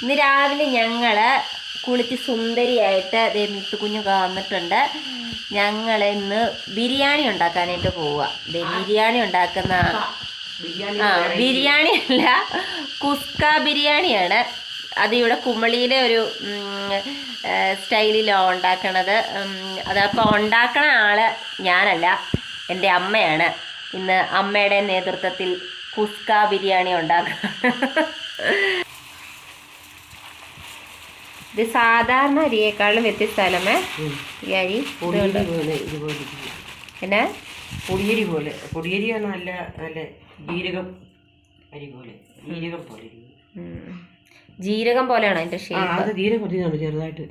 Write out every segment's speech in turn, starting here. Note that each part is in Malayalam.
ഇന്ന് രാവിലെ ഞങ്ങൾ കുളിച്ച് സുന്ദരിയായിട്ട് ദേ കുഞ്ഞു വന്നിട്ടുണ്ട്. ഞങ്ങൾ ഇന്ന് ബിരിയാണി ഉണ്ടാക്കാനായിട്ട് പോവുക ദേ ബിരിയാണി ഉണ്ടാക്കുന്ന ബിരിയാണി ആ ബിരിയാണി അല്ല കുസ്ക ബിരിയാണിയാണ്. അത് ഇവിടെ കുമളിയിലെ ഒരു സ്റ്റൈലിലാണ് ഉണ്ടാക്കണത്. അതപ്പോൾ ഉണ്ടാക്കണ ആൾ ഞാനല്ല എന്റെ അമ്മയാണ്. ഇന്ന് അമ്മയുടെ നേതൃത്വത്തിൽ കുസ്ക ബിരിയാണി ഉണ്ടാക്കണം. ഇത് സാധാരണ അരിയേക്കാളും വ്യത്യസ്തമേ ഈ അരി പിന്നെ? പൊടിയരി പോലെ. പൊടിയരി നല്ല നല്ല ജീരകം അരി പോലെ. ജീരകം പോലെ ഉം, ജീരകം പോലെയാണ് അതിന്റെ ഷേപ്പ് അത് ജീരകം ചെറുതായിട്ട്.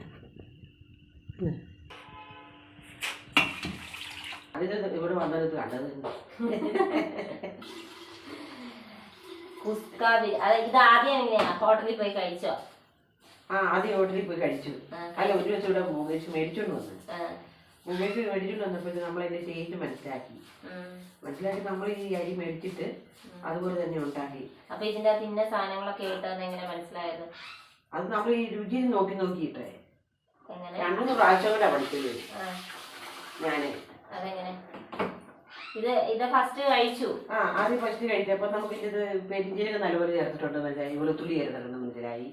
ഇവിടെ വന്നത് കണ്ടത് അത് ഇത് ആദ്യം എങ്ങനെയാ? ഹോട്ടലിൽ പോയി കഴിച്ചോ? ആ ആദ്യം ഹോട്ടലിൽ പോയി കഴിച്ചു. അല്ല ഒരു ദിവസം ഇവിടെ മുകേഷ് മേടിച്ചോണ്ട് വന്നു. മുകേഷ് മേടിച്ചോണ്ട് വന്നപ്പോൾ നമ്മൾ അതിന്റെ ടേസ്റ്റ് മനസ്സിലാക്കി. മനസ്സിലാക്കി നമ്മൾ ഈ അരി മേടിച്ചിട്ട് അതുപോലെ തന്നെ ഉണ്ടാക്കി. അപ്പൊ ഇതിന്റെ അകത്ത് ഇന്ന സാധനങ്ങളൊക്കെ എങ്ങനെ മനസ്സിലായത്? അത് നമ്മൾ ഈ രുചി നോക്കി നോക്കിയിട്ടേ. രണ്ടു പ്രാവശ്യം കൂടെ പഠിച്ചത് ആ, ഞാൻ. അതെങ്ങനെ? ഇത് ഇത് ഫസ്റ്റ് കഴിച്ചു. ആ ആദ്യം ഫസ്റ്റ് കഴിച്ചപ്പോ നമുക്ക് ഇത് പെരിഞ്ചിനൊക്കെ നല്ലപോലെ ചേർത്തിട്ടുണ്ട് വെച്ചാൽ വെളുത്തുള്ളി ചേർത്തിട്ടുണ്ട് മനസ്സിലായി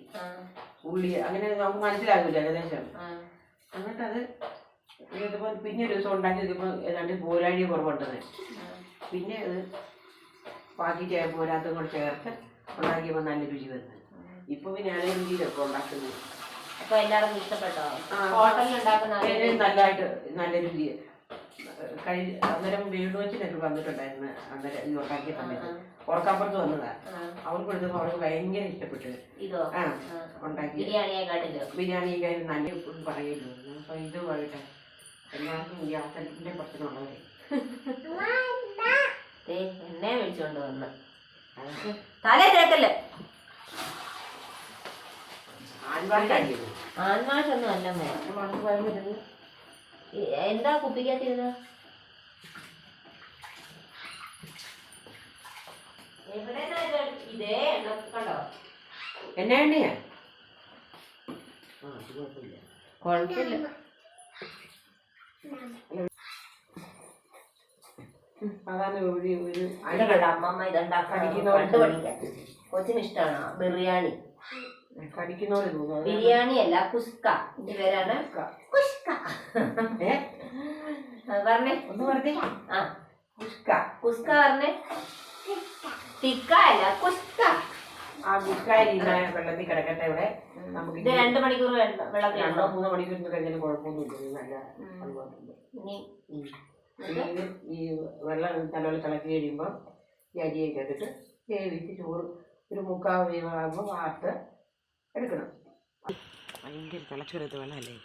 ഉള്ളി അങ്ങനെ നമുക്ക് മനസ്സിലാകില്ല ഏകദേശം. എന്നിട്ട് അത് ഇതിപ്പോൾ പിന്നെ ഒരു ദിവസം ഉണ്ടാക്കി ഇതിപ്പോ ഏതാണ്ട് പോരാഴി കുറവുണ്ടത്. പിന്നെ അത് ബാക്കി പോരാത്ത കൂടെ ചേർത്ത് ഉണ്ടാക്കിയപ്പോൾ നല്ല രുചി വരുന്നത് ഇപ്പൊ പിന്നെ ഞാൻ രുചിയിലൊക്കെ ഉണ്ടാക്കുന്നത്? അപ്പൊ എല്ലാവർക്കും ഇഷ്ടപ്പെട്ടോ? ഹോട്ടലിൽ ഉണ്ടാക്കുന്ന നല്ലതായിട്ട് നല്ല രുചി. കഴി അന്നേരം വീട് വെച്ചിട്ടൊക്കെ വന്നിട്ടുണ്ടായിരുന്നു. അന്നേരം ഇത് ഉണ്ടാക്കിയ സമയത്ത്. ഉറക്കാപ്പുറത്ത് വന്നതാ. അവർക്ക് കൊടുത്തപ്പോൾ അവർക്ക് ഭയങ്കര ഇഷ്ടപ്പെട്ടു. ആ. ഉണ്ടാക്കി. കാര്യം നല്ല ഉപ്പും പറയുന്നു അപ്പൊ ഇത് പറയട്ടെ എല്ലാവർക്കും ഗ്യാസിന്റെ പ്രശ്നമുള്ളവരെ എന്നെ വിളിച്ചോണ്ട് വന്ന്. തലേ ആൺവാക്കായിരുന്നു ആൺമാഷൊന്നും അല്ല മേ മണത്ത് പറയുന്നത് ഈ- എന്താ കുപ്പിക്കകത്തിരുന്ന്? എവിടെ ഇതേ? എണ്ണ കണ്ടോ? എന്നാ എണ്ണയാ? കുഴപ്പമില്ല. അതാണ് ഒരു അമ്മമ്മ ഇതുണ്ടാക്കാൻ കണ്ടു പഠിക്കാൻ. കൊച്ചിന് ഇഷ്ടമാണോ ബിരിയാണി. കടിക്കുന്നവര് തോന്നുന്നു ബിരിയാണി അല്ല കുസ്ക. എന്റെ പേരാണ് കുസ്ക. ആ, പറഞ്ഞേ. ഒന്ന് പറഞ്ഞേ. ആ കുഷ്ക കുസ്ക പറഞ്ഞേ. തിക്ക അല്ല കുസ്ക. ആ കുഷ്കാരി വെള്ളത്തിൽ കിടക്കട്ടെ ഇവിടെ. നമുക്ക് ഇത് രണ്ട് മണിക്കൂർ വെള്ളം വെള്ളത്തിൽ രണ്ടോ മൂന്നോ മണിക്കൂർ കഴിഞ്ഞാലും കുഴപ്പമൊന്നുമില്ല. നല്ല ഈ വെള്ളം നല്ലപോലെ തിളക്കി കഴിയുമ്പോൾ ഈ അരിയൊക്കെ ഇട്ടിട്ട് വേവിച്ച് ചോറ് ഒരു മുക്കാൽ വേവാകുമ്പോൾ വാർത്ത് എടുക്കണം. ഭയങ്കര തിളച്ചു വരുത്ത വെള്ളമല്ലേ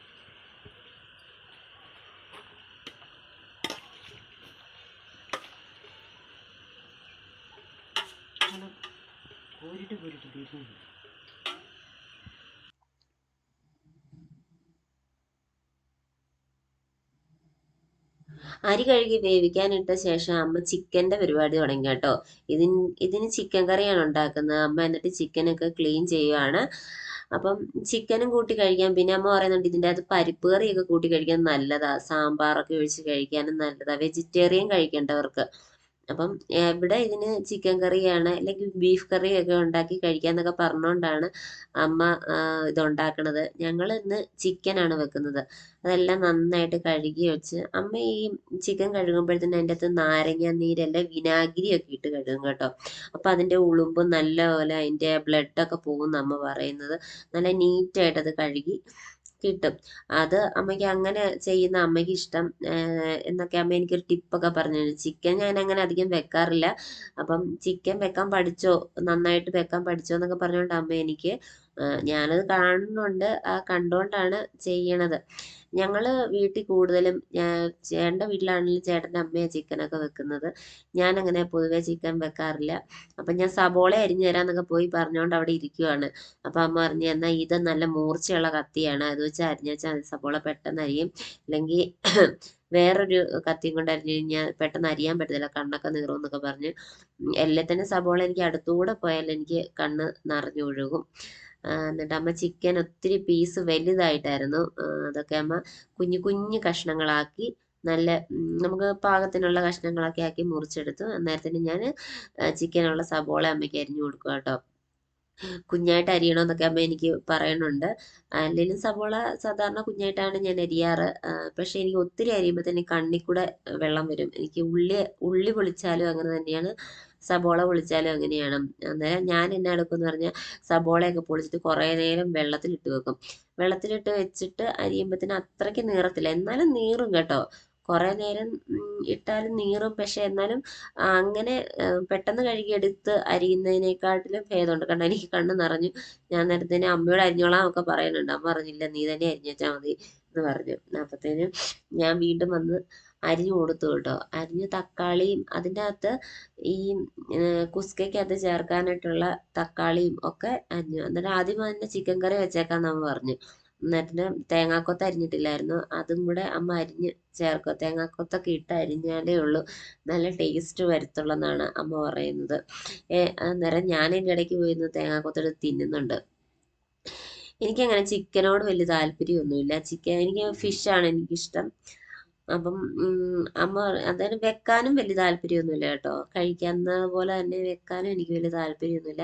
കോരിട്ട് കോരിട്ട് തീർന്നു. അരി കഴുകി വേവിക്കാനിട്ട ശേഷം അമ്മ ചിക്കന്റെ പരിപാടി തുടങ്ങി കേട്ടോ. ഇതിന് ഇതിന് ചിക്കൻ കറിയാണ് ഉണ്ടാക്കുന്നത്. അമ്മ എന്നിട്ട് ചിക്കനൊക്കെ ക്ലീൻ ചെയ്യുവാണ്. അപ്പം ചിക്കനും കൂട്ടി കഴിക്കാം. പിന്നെ അമ്മ പറയുന്നുണ്ട് ഇതിന്റെ അകത്ത് പരിപ്പ് കറിയൊക്കെ കൂട്ടി കഴിക്കാൻ നല്ലതാ. സാമ്പാറൊക്കെ ഒഴിച്ച് കഴിക്കാനും നല്ലതാ. വെജിറ്റേറിയൻ കഴിക്കേണ്ടവർക്ക്. അപ്പം ഇവിടെ ഇതിന് ചിക്കൻ കറിയാണ് അല്ലെങ്കിൽ ബീഫ് കറി ഒക്കെ ഉണ്ടാക്കി കഴിക്കാന്നൊക്കെ പറഞ്ഞുകൊണ്ടാണ് അമ്മ ഇതുണ്ടാക്കണത്. ഞങ്ങൾ ഇന്ന് ചിക്കനാണ് വെക്കുന്നത്. അതെല്ലാം നന്നായിട്ട് കഴുകി വെച്ച് അമ്മ ഈ ചിക്കൻ കഴുകുമ്പോഴത്തേന് അതിന്റെ അകത്ത് നാരങ്ങ നീരല്ല വിനാഗിരിയൊക്കെ ഇട്ട് കഴുകും കേട്ടോ. അപ്പം അതിന്റെ ഉളുമ്പ് നല്ലപോലെ അതിന്റെ ബ്ലഡൊക്കെ പോകും അമ്മ പറയുന്നത്. നല്ല നീറ്റായിട്ട് അത് കഴുകി കിട്ടും. അത് അമ്മയ്ക്ക് അങ്ങനെ ചെയ്യുന്ന അമ്മയ്ക്ക് ഇഷ്ടം. എന്നൊക്കെ അമ്മ എനിക്കൊരു ടിപ്പൊക്കെ പറഞ്ഞു തരും. ചിക്കൻ ഞാൻ അങ്ങനെ അധികം വെക്കാറില്ല. അപ്പം ചിക്കൻ വെക്കാൻ പഠിച്ചോ? നന്നായിട്ട് വെക്കാൻ പഠിച്ചോ എന്നൊക്കെ പറഞ്ഞുകൊണ്ട് അമ്മ എനിക്ക് ഞാനത് കാണുന്നുണ്ട്. ആ കണ്ടുകൊണ്ടാണ് ചെയ്യണത്. ഞങ്ങൾ വീട്ടിൽ കൂടുതലും ചേട്ടന്റെ വീട്ടിലാണെങ്കിലും ചേട്ടന്റെ അമ്മയാണ് ചിക്കനൊക്കെ വെക്കുന്നത്. ഞാൻ അങ്ങനെ പൊതുവെ ചിക്കൻ വെക്കാറില്ല. അപ്പം ഞാൻ സബോള അരിഞ്ഞു തരാന്നൊക്കെ പോയി പറഞ്ഞുകൊണ്ട് അവിടെ ഇരിക്കുവാണ്. അപ്പം അമ്മ പറഞ്ഞു എന്നാൽ ഇത് നല്ല മൂർച്ചയുള്ള കത്തിയാണ്. അത് വെച്ച് അരിഞ്ഞു വെച്ചാൽ സബോള പെട്ടെന്ന് അരിയും. അല്ലെങ്കിൽ വേറൊരു കത്തിയും കൊണ്ട് അരിഞ്ഞു കഴിഞ്ഞാൽ പെട്ടെന്ന് അരിയാൻ പറ്റത്തില്ല കണ്ണൊക്കെ നീറും എന്നൊക്കെ പറഞ്ഞ്. തന്നെ സബോള എനിക്ക് അടുത്തുകൂടെ പോയാൽ എനിക്ക് കണ്ണ് നിറഞ്ഞു ഒഴുകും. എന്നിട്ട് അമ്മ ചിക്കൻ ഒത്തിരി പീസ് വലുതായിട്ടായിരുന്നു. അതൊക്കെ അമ്മ കുഞ്ഞു കുഞ്ഞു കഷ്ണങ്ങളാക്കി നല്ല നമുക്ക് പാകത്തിനുള്ള കഷ്ണങ്ങളൊക്കെ ആക്കി മുറിച്ചെടുത്തു. അന്നേരത്തിന് ഞാൻ ചിക്കനുള്ള സബോള അമ്മയ്ക്ക് അരിഞ്ഞു കൊടുക്കുക കേട്ടോ കുഞ്ഞായിട്ട് അരിയണമെന്നൊക്കെ അമ്മ എനിക്ക് പറയണുണ്ട്. അല്ലെങ്കിലും സവോള സാധാരണ കുഞ്ഞായിട്ടാണ് ഞാൻ അരിയാറ്. പക്ഷേ എനിക്ക് ഒത്തിരി അരിയുമ്പോൾ തന്നെ കണ്ണിൽ കൂടെ വെള്ളം വരും. എനിക്ക് ഉള്ളി ഉള്ളി പൊളിച്ചാലും അങ്ങനെ തന്നെയാണ് സബോള പൊളിച്ചാലും അങ്ങനെയാണ്. അന്നേരം ഞാൻ എന്നെ എടുക്കുമെന്ന് പറഞ്ഞാൽ സബോളയൊക്കെ പൊളിച്ചിട്ട് കുറേ നേരം വെള്ളത്തിലിട്ട് വെക്കും. വെള്ളത്തിലിട്ട് വെച്ചിട്ട് അരിയുമ്പോഴത്തേന് അത്രയ്ക്ക് നീറത്തില്ല. എന്നാലും നീറും കേട്ടോ. കുറേ നേരം ഇട്ടാലും നീറും. പക്ഷെ എന്നാലും അങ്ങനെ പെട്ടെന്ന് കഴുകിയെടുത്ത് അരിയുന്നതിനേക്കാട്ടിലും ഭേദമുണ്ട്. കാരണം എനിക്ക് കണ്ണ് നിറഞ്ഞു. ഞാൻ നേരത്തെ അമ്മയോട് അരിഞ്ഞോളാം ഒക്കെ പറയുന്നുണ്ട്. അമ്മ പറഞ്ഞില്ല നീ തന്നെ അരിഞ്ഞു വെച്ചാൽ മതി എന്ന് പറഞ്ഞു. അപ്പത്തേനും ഞാൻ വീണ്ടും വന്ന് അരിഞ്ഞു കൊടുത്തു കേട്ടോ. അരിഞ്ഞ് തക്കാളിയും അതിന്റെ അകത്ത് ഈ കുസ്കയ്ക്കകത്ത് ചേർക്കാനായിട്ടുള്ള തക്കാളിയും ഒക്കെ അരിഞ്ഞു. എന്നിട്ട് ആദ്യം തന്നെ ചിക്കൻ കറി വെച്ചേക്കാന്ന് അമ്മ പറഞ്ഞു. എന്നിട്ട് തേങ്ങാക്കൊത്ത് അരിഞ്ഞിട്ടില്ലായിരുന്നു. അതും കൂടെ അമ്മ അരിഞ്ഞ് ചേർക്കുക. തേങ്ങാക്കൊത്തൊക്കെ ഇട്ട് അരിഞ്ഞാലേ ഉള്ളൂ. നല്ല ടേസ്റ്റ് വരത്തുള്ളതാണ് അമ്മ പറയുന്നത്. അന്നേരം ഞാനും ഇടയ്ക്ക് പോയിരുന്ന് തേങ്ങാക്കൊത്തെടുത്ത് തിന്നുന്നുണ്ട്. എനിക്കങ്ങനെ ചിക്കനോട് വലിയ താല്പര്യമൊന്നുമില്ല. ചിക്കൻ എനിക്ക് ഫിഷാണ് എനിക്കിഷ്ടം. അപ്പം അമ്മ അതായത് വെക്കാനും വലിയ താല്പര്യമൊന്നുമില്ല കേട്ടോ. കഴിക്കുന്ന പോലെ തന്നെ വെക്കാനും എനിക്ക് വലിയ താല്പര്യമൊന്നുമില്ല.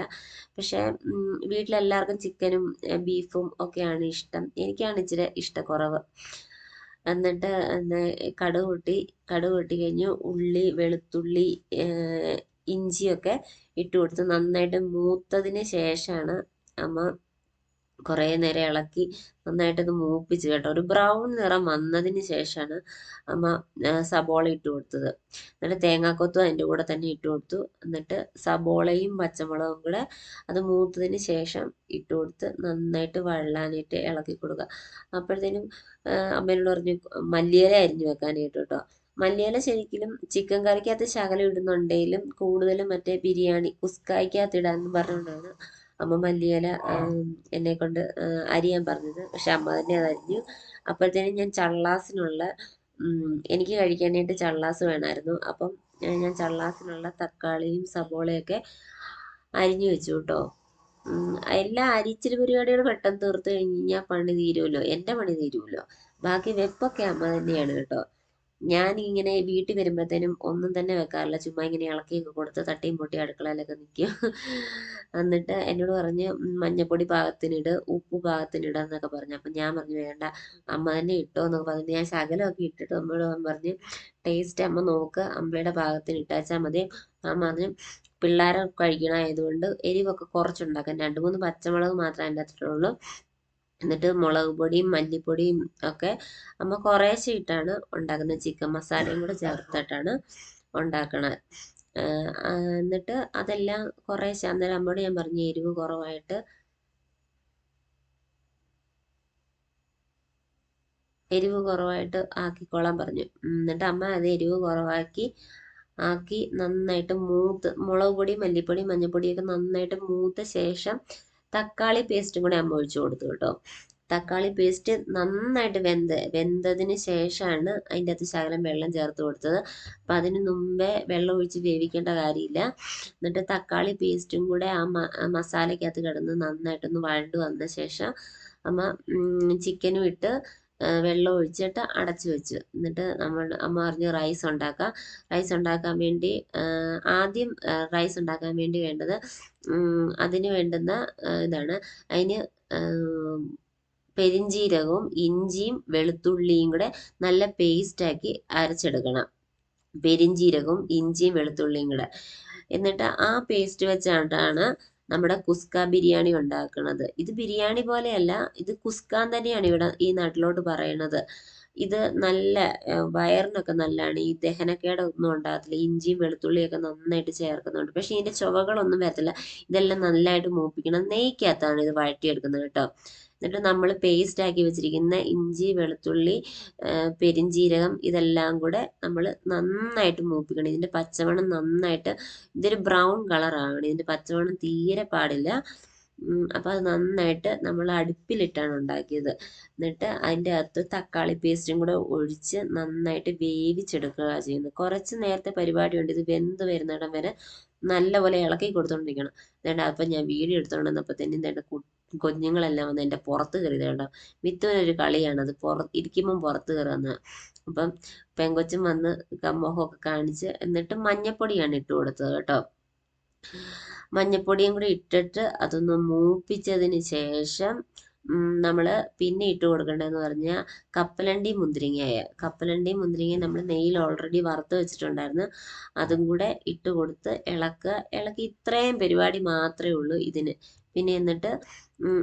പക്ഷേ വീട്ടിലെല്ലാവർക്കും ചിക്കനും ബീഫും ഒക്കെയാണ് ഇഷ്ടം. എനിക്കാണ് ഇച്ചിരി ഇഷ്ടക്കുറവ്. എന്നിട്ട് കടുക് പൊട്ടി കടുക് പൊട്ടി കഴിഞ്ഞ് ഉള്ളി വെളുത്തുള്ളി ഇഞ്ചിയൊക്കെ ഇട്ട് കൊടുത്ത് നന്നായിട്ട് മൂത്തതിന് ശേഷമാണ് അമ്മ കുറേ നേരം ഇളക്കി നന്നായിട്ടത് മൂപ്പിച്ച് കേട്ടോ. ഒരു ബ്രൗൺ നിറം വന്നതിന് ശേഷമാണ് അമ്മ സബോള ഇട്ട് കൊടുത്തത്. എന്നിട്ട് തേങ്ങാക്കൊത്തും അതിന്റെ കൂടെ തന്നെ ഇട്ട് കൊടുത്തു. എന്നിട്ട് സബോളയും പച്ചമുളകും കൂടെ അത് മൂത്തതിന് ശേഷം ഇട്ട് കൊടുത്ത് നന്നായിട്ട് വഴലാനായിട്ട് ഇളക്കി കൊടുക്കുക. അപ്പോഴത്തേനും അമ്മേനോട് പറഞ്ഞു മല്ലിയില അരിഞ്ഞു വെക്കാനായിട്ട് കേട്ടോ. മല്ലിയില ശരിക്കും ചിക്കൻ കറിക്കകത്ത് ശകലം ഇടുന്നുണ്ടെങ്കിലും കൂടുതലും മറ്റേ ബിരിയാണി കുസ്കായ്ക്കകത്ത് ഇടാന്ന് പറഞ്ഞുകൊണ്ടാണ് അമ്മ മല്ലിയില എന്നെ കൊണ്ട് അരിയാൻ പറഞ്ഞത്. പക്ഷെ അമ്മ തന്നെ അത് അരിഞ്ഞു. അപ്പോഴത്തേനും ഞാൻ ചള്ളാസിനുള്ള ഉം, എനിക്ക് കഴിക്കാനായിട്ട് ചള്ളാസ് വേണമായിരുന്നു. അപ്പം ഞാൻ ചള്ളാസിനുള്ള തക്കാളിയും സബോളയൊക്കെ അരിഞ്ഞു വെച്ചു കേട്ടോ. ഉം, എല്ലാ അരിച്ചിരി പരിപാടികൾ പെട്ടെന്ന് തീർത്ത് കഴിഞ്ഞാൽ പണി തീരുമല്ലോ. എന്റെ പണി തീരുമല്ലോ. ബാക്കി വെപ്പൊക്കെ അമ്മ തന്നെയാണ് കേട്ടോ. ഞാൻ ഇങ്ങനെ വീട്ടിൽ വരുമ്പോഴത്തേനും ഒന്നും തന്നെ വെക്കാറില്ല. ചുമ്മാ ഇങ്ങനെ ഇളക്കിയൊക്കെ കൊടുത്ത് തട്ടിയും പൊട്ടി അടുക്കളയിലൊക്കെ നിൽക്കും എന്നിട്ട് എന്നോട് പറഞ്ഞ് മഞ്ഞപ്പൊടി പാകത്തിനിട് ഉപ്പ് പാകത്തിനിട എന്നൊക്കെ പറഞ്ഞു. അപ്പം ഞാൻ പറഞ്ഞു വേണ്ട അമ്മ തന്നെ ഇട്ടോ എന്നൊക്കെ പറഞ്ഞു. ഞാൻ ശകലമൊക്കെ ഇട്ടിട്ട് അമ്മയോട് പറഞ്ഞ് ടേസ്റ്റ് അമ്മ നോക്ക് അമ്മയുടെ പാകത്തിന് ഇട്ടാച്ചാൽ മതി. അമ്മ പറഞ്ഞു പിള്ളേരെ കഴിക്കണമായതുകൊണ്ട് എരിവൊക്കെ കുറച്ചുണ്ടാക്കാം രണ്ട് മൂന്ന് പച്ചമുളക് മാത്രമേ അതിന്റെ അകത്തിട്ടുള്ളൂ. എന്നിട്ട് മുളക് പൊടിയും മല്ലിപ്പൊടിയും ഒക്കെ അമ്മ കുറേശ്ശെ ഇട്ടാണ് ഉണ്ടാക്കുന്നത്. ചിക്കൻ മസാലയും കൂടെ ചേർത്തിട്ടാണ് ഉണ്ടാക്കണത് എന്നിട്ട് അതെല്ലാം കുറേശ്ശെ അന്നേരം അമ്മയോട് ഞാൻ പറഞ്ഞു എരിവ് കുറവായിട്ട് എരിവ് കുറവായിട്ട് ആക്കിക്കോളാൻ പറഞ്ഞു. എന്നിട്ട് അമ്മ അത് എരിവ് കുറവാക്കി ആക്കി നന്നായിട്ട് മൂത്ത് മുളക് പൊടി മല്ലിപ്പൊടി മഞ്ഞൾപ്പൊടിയൊക്കെ നന്നായിട്ട് മൂത്ത ശേഷം തക്കാളി പേസ്റ്റും കൂടെ അമ്മ ഒഴിച്ചു കൊടുത്തു കേട്ടോ. തക്കാളി പേസ്റ്റ് നന്നായിട്ട് വെന്ത് വെന്തതിന് ശേഷമാണ് അതിന്റെ അകത്ത് ശകലം വെള്ളം ചേർത്ത് കൊടുത്തത്. അപ്പം അതിന് മുമ്പേ വെള്ളം ഒഴിച്ച് വേവിക്കേണ്ട കാര്യമില്ല. എന്നിട്ട് തക്കാളി പേസ്റ്റും കൂടെ ആ മസാലയ്ക്കകത്ത് കിടന്ന് നന്നായിട്ടൊന്ന് വഴണ്ട് വന്ന ശേഷം അമ്മ ചിക്കനും ഇട്ട് വെള്ളം ഒഴിച്ചിട്ട് അടച്ചു വെച്ചു. എന്നിട്ട് നമ്മൾ അമ്മ പറഞ്ഞു റൈസ് ഉണ്ടാക്കാം. റൈസ് ഉണ്ടാക്കാൻ വേണ്ടി ആദ്യം റൈസ് ഉണ്ടാക്കാൻ വേണ്ടി വേണ്ടത് അതിന് വേണ്ടുന്ന ഇതാണ്. അതിന് പെരിഞ്ജീരകവും ഇഞ്ചിയും വെളുത്തുള്ളിയും കൂടെ നല്ല പേസ്റ്റാക്കി അരച്ചെടുക്കണം. പെരിഞ്ജീരകവും ഇഞ്ചിയും വെളുത്തുള്ളിയും കൂടെ. എന്നിട്ട് ആ പേസ്റ്റ് വെച്ചാണ് നമ്മുടെ കുസ്ക ബിരിയാണി ഉണ്ടാക്കുന്നത് ഇത് ബിരിയാണി പോലെയല്ല ഇത് കുസ്കാൻ തന്നെയാണ് ഇവിടെ ഈ നാട്ടിലോട്ട് പറയുന്നത്. ഇത് നല്ല വയറിനൊക്കെ നല്ലതാണ്. ഈ ദഹനക്കേടൊന്നും ഉണ്ടാകത്തില്ല. ഇഞ്ചിയും വെളുത്തുള്ളിയൊക്കെ നന്നായിട്ട് ചേർക്കുന്നുണ്ട്. പക്ഷെ ഇതിന്റെ ചുവകളൊന്നും വരത്തില്ല. ഇതെല്ലാം നല്ലതായിട്ട് മൂപ്പിക്കണം. നെയ്ക്കകത്താണ് ഇത് വഴറ്റിയെടുക്കുന്നത് കേട്ടോ. എന്നിട്ട് നമ്മൾ പേസ്റ്റ് ആക്കി വെച്ചിരിക്കുന്ന ഇഞ്ചി വെളുത്തുള്ളി പെരിഞ്ജീരകം ഇതെല്ലാം കൂടെ നമ്മൾ നന്നായിട്ട് മൂപ്പിക്കണം. ഇതിന്റെ പച്ചമണം നന്നായിട്ട് ഇതൊരു ബ്രൗൺ കളർ ആവണം. ഇതിന്റെ പച്ചമണം തീരെ പാടില്ല. അപ്പം അത് നന്നായിട്ട് നമ്മൾ അടുപ്പിലിട്ടാണ് ഉണ്ടാക്കിയത്. എന്നിട്ട് അതിന്റെ അകത്ത് തക്കാളി പേസ്റ്റും കൂടെ ഒഴിച്ച് നന്നായിട്ട് വേവിച്ചെടുക്കുക ചെയ്യുന്നത്. കുറച്ച് നേരത്തെ പരിപാടിയുണ്ട് ഇത് വെന്ത് വരുന്നിടം വരെ നല്ലപോലെ ഇളക്കി കൊടുത്തോണ്ടിരിക്കണം. എന്നിട്ട് അപ്പം ഞാൻ വീഡിയോ എടുത്തോണ്ട് വന്നപ്പോൾ തന്നെ വേണ്ട കുഞ്ഞുങ്ങളെല്ലാം വന്ന് എന്റെ പുറത്ത് കയറിയത് കേട്ടോ മിത്തുവിനൊരു കളിയാണ്. അത് പുറ ഇരിക്കുമ്പം പുറത്ത് കയറുന്നത് അപ്പം പെങ്കൊച്ചും വന്ന് കമ്മോഹമൊക്കെ കാണിച്ച് എന്നിട്ട് മഞ്ഞപ്പൊടിയാണ് ഇട്ട് കൊടുത്തത് കേട്ടോ. മഞ്ഞപ്പൊടിയും കൂടി ഇട്ടിട്ട് അതൊന്ന് മൂപ്പിച്ചതിന് ശേഷം നമ്മൾ പിന്നെ ഇട്ട് കൊടുക്കേണ്ടതെന്ന് പറഞ്ഞാൽ കപ്പലണ്ടി മുന്തിരിങ്ങയായ. കപ്പലണ്ടി മുന്തിരിങ്ങ നമ്മൾ നെയ്യിൽ ഓൾറെഡി വറുത്ത് വെച്ചിട്ടുണ്ടായിരുന്നു. അതും കൂടെ ഇട്ട് കൊടുത്ത് ഇളക്കുക. ഇളക്കി ഇത്രയും പരിപാടി മാത്രമേ ഉള്ളൂ ഇതിന്. പിന്നെ എന്നിട്ട്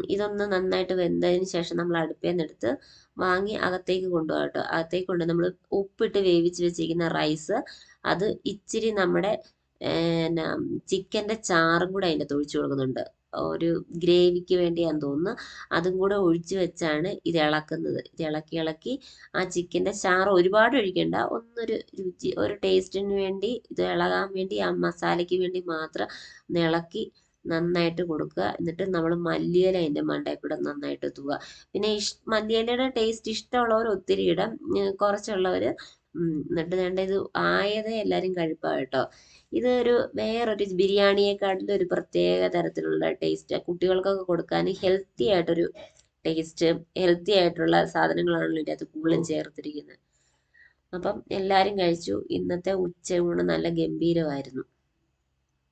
ഇതൊന്ന് നന്നായിട്ട് വെന്തതിന് ശേഷം നമ്മൾ അടുപ്പേൽ എടുത്ത് വാങ്ങി അകത്തേക്ക് കൊണ്ടുപോകാം കേട്ടോ. അകത്തേക്ക് കൊണ്ട് നമ്മൾ ഉപ്പിട്ട് വേവിച്ച് വെച്ചിരിക്കുന്ന റൈസ് അത് ഇച്ചിരി നമ്മുടെ എന്നാ ചിക്കന്റെ ചാറും കൂടെ അതിന്റെ ഒഴിച്ചു കൊടുക്കുന്നുണ്ട്. ഒരു ഗ്രേവിക്ക് വേണ്ടിയാന്ന് തോന്നുന്നു. അതും കൂടെ ഒഴിച്ചു വെച്ചാണ് ഇത് ഇളക്കുന്നത്. ഇത് ഇളക്കി ഇളക്കി ആ ചിക്കന്റെ ചാറ് ഒരുപാട് ഒഴിക്കണ്ട. ഒന്നൊരു രുചി ഒരു ടേസ്റ്റിന് വേണ്ടി ഇത് ഇളകാൻ വേണ്ടി ആ മസാലയ്ക്ക് വേണ്ടി മാത്രം ഒന്ന് ഇളക്കി നന്നായിട്ട് കൊടുക്കുക. എന്നിട്ട് നമ്മൾ മല്ലിയില അതിന്റെ മണ്ടയിൽ കൂടെ നന്നായിട്ട് തൂവുക. പിന്നെ ഇഷ് മല്ലിയിലയുടെ ടേസ്റ്റ് ഇഷ്ടമുള്ളവർ ഒത്തിരി ഇടാം. കുറച്ചുള്ളവർ എന്നിട്ട് വേണ്ട ഇത് ആയതേ എല്ലാവരും കഴിപ്പാ കേട്ടോ. ഇതൊരു വേറൊരു ബിരിയാണിയെക്കാട്ടിലും ഒരു പ്രത്യേക തരത്തിലുള്ള ടേസ്റ്റ് കുട്ടികൾക്കൊക്കെ കൊടുക്കാൻ ഹെൽത്തി ആയിട്ടൊരു ടേസ്റ്റ് ഹെൽത്തി ആയിട്ടുള്ള സാധനങ്ങളാണല്ലോ ഇതിന്റെ അകത്ത് കൂടുതലും ചേർത്തിരിക്കുന്നത്. അപ്പം എല്ലാവരും കഴിച്ചു. ഇന്നത്തെ ഉച്ചയൂണ് നല്ല ഗംഭീരമായിരുന്നു.